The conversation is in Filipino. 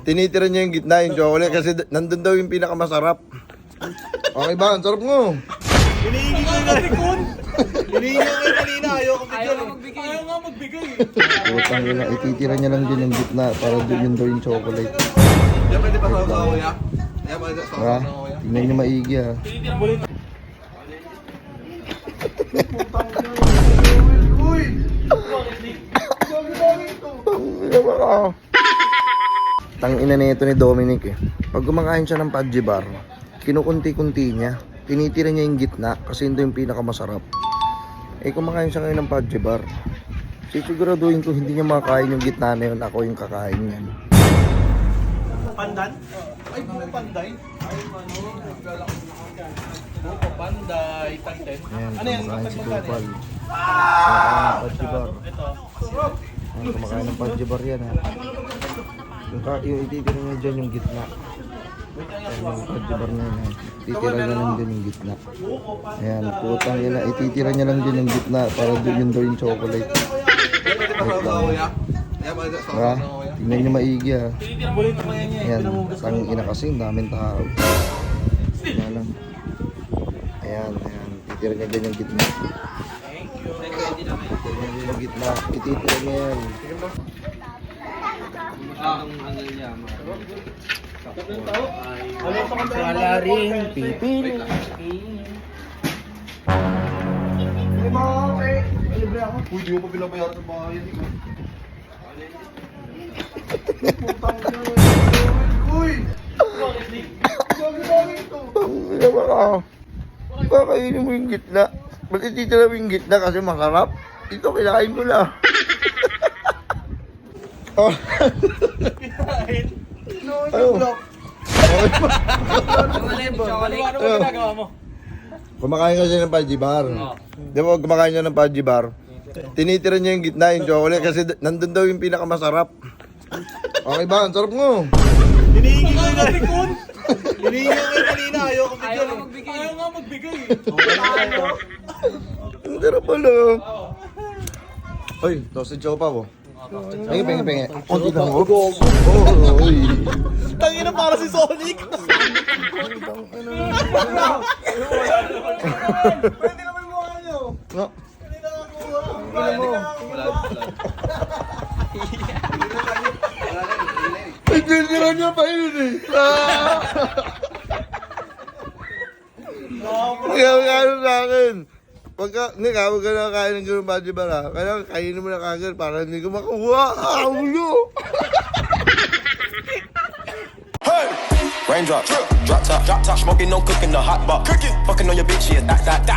Tinitira niya yung gitna, yung chocolate, kasi d- nandun daw yung pinakamasarap. Okay ba? Ang sarap mo. Hinihingi ko yung kalikon. Hinihingi ko yung kanina. Ayoko Ayaw bigyan. ka magbigay. Ayaw nga magbigay. Putang ina, ititira niya lang din yung gitna para doon yun daw yung chocolate. Yan pwede pa sa kuya. Yan pwede sa Ha? Tingnan niyo maigi ha. Tang ina nito ni Dominic eh. Pag kumakain siya ng Pudgy Bar, kinukunti-kunti niya. Tinitira niya yung gitna kasi daw yung pinakamasarap. Eh kumakain siya ngayon ng Pudgy Bar. Sisiguraduhin ko hindi niya makakain yung gitna na yun. Ako yung kakain niyan. Pandan? Ay, panday. Ay, ano? Buko panday. Tanten. Ayan, Ano yan? kumakain si Tupal. ng Pudgy Bar. Ito. Kumakain ng Pudgy Bar yan ha. Yung, ka- yung ititira niya dyan yung gitna. Ayan, yung Pudgy Bar na ha. Ititira niya lang din yung gitna. Ayan, putang ina. Ititira niya lang din yung gitna para doon yun daw yung chocolate. Yan. Yan sa Ha? kuya. Tingnan niyo maigi ha. Yan yan. Ayan, tang ina kasi, ang daming tao. Ayan lang. Ayan, ayan. Titira niya dyan yung gitna. Titira niya yung gitna. Ititira niya yan. Wala rin pipili. Uy, di mo pa binabayaran ng bayan. Uy! Ang ina ba ka? Kakainin mo yung gitna. Ba't ititira mo yung gitna kasi masarap? Ito, kinain ko na. Oh. Ano? Chocolate. Ano ba ginagawa mo? Kumakain kasi ng Pudgy Bar. Di ba kumakain siya ng Pudgy Bar? Tinitira niya yung gitna, yung chocolate, kasi d- nandun daw yung pinakamasarap. Okay ba? Ang sarap mo. Hinihingi ko yung kalikon. Hinihingi ko yung kanina. Ayaw bigyan. nga magbigay. Ayaw nga magbigay. Ang sarap pala. Uy, toasted chopa po. Pengi, pengi, pengi. Konti lang mo. Oh, uy. Tangina para si Sonic. Pwede naman mukha niyo. No. Wala mo. Ay, tinitira niya pa yun eh. Kaya ano sa akin. Pagka, hindi ka, na kain ng gano'ng Pudgy Bar ha. Kaya kainin mo na kagad para hindi ko makuha. Ah, ulo! Raindrop, drop top, drop top, smoking, no cooking, the hot pot, cooking, fucking on your bitch, yeah, that, that, that.